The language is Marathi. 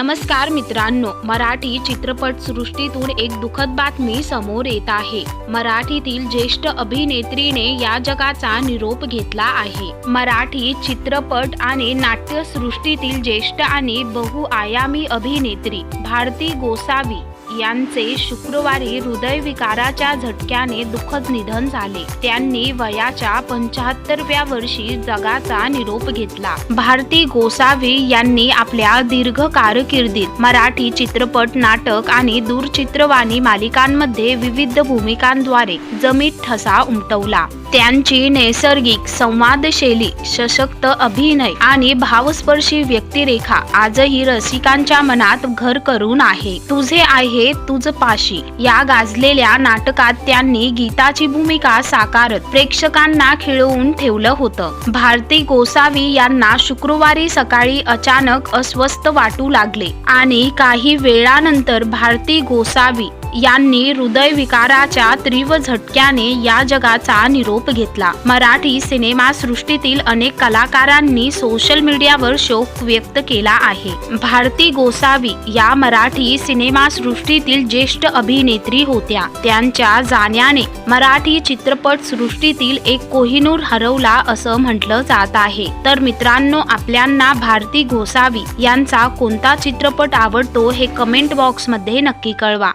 नमस्कार मित्रांनो मराठी चित्रपट सृष्टीतून एक दुःखद बातमी समोर येत आहे. मराठीतील ज्येष्ठ अभिनेत्रीने या जगाचा निरोप घेतला आहे. मराठी चित्रपट आणि नाट्यसृष्टीतील ज्येष्ठ आणि बहुआयामी अभिनेत्री भारती गोसावी यांचे शुक्रवारी हृदयविकाराच्या झटक्याने दुःखद निधन झाले. त्यांनी वयाच्या पंच्याहत्तरव्या वर्षी जगाचा निरोप घेतला. भारती गोसावी यांनी आपल्या दीर्घ कारकिर्दीत मराठी चित्रपट नाटक आणि दूरचित्रवाणी मालिकांमध्ये विविध भूमिकांद्वारे जमीत ठसा उमटवला. त्यांची नैसर्गिक संवादशैली सशक्त अभिनय आणि भावस्पर्शी व्यक्तिरेखा आजही रसिकांच्या मनात घर करून आहे. तुझे आहे तुझ पाशी. या गाजलेल्या नाटकात त्यांनी गीताची भूमिका साकारत प्रेक्षकांना खिळवून ठेवलं होतं. भारती गोसावी यांना शुक्रवारी सकाळी अचानक अस्वस्थ वाटू लागले आणि काही वेळानंतर भारती गोसावी यांनी हृदयविकाराच्या तीव्र झटक्याने या जगाचा निरोप घेतला. मराठी सिनेमा सृष्टीतील अनेक कलाकारांनी सोशल मीडियावर शोक व्यक्त केला आहे. भारती गोसावी या मराठी सिनेमा सृष्टीतील ज्येष्ठ अभिनेत्री होत्या. त्यांच्या जाण्याने मराठी चित्रपट सृष्टीतील एक कोहिनूर हरवला असं म्हटलं जात आहे. तर मित्रांनो आपल्यांना भारती गोसावी यांचा कोणता चित्रपट आवडतो हे कमेंट बॉक्समध्ये नक्की कळवा.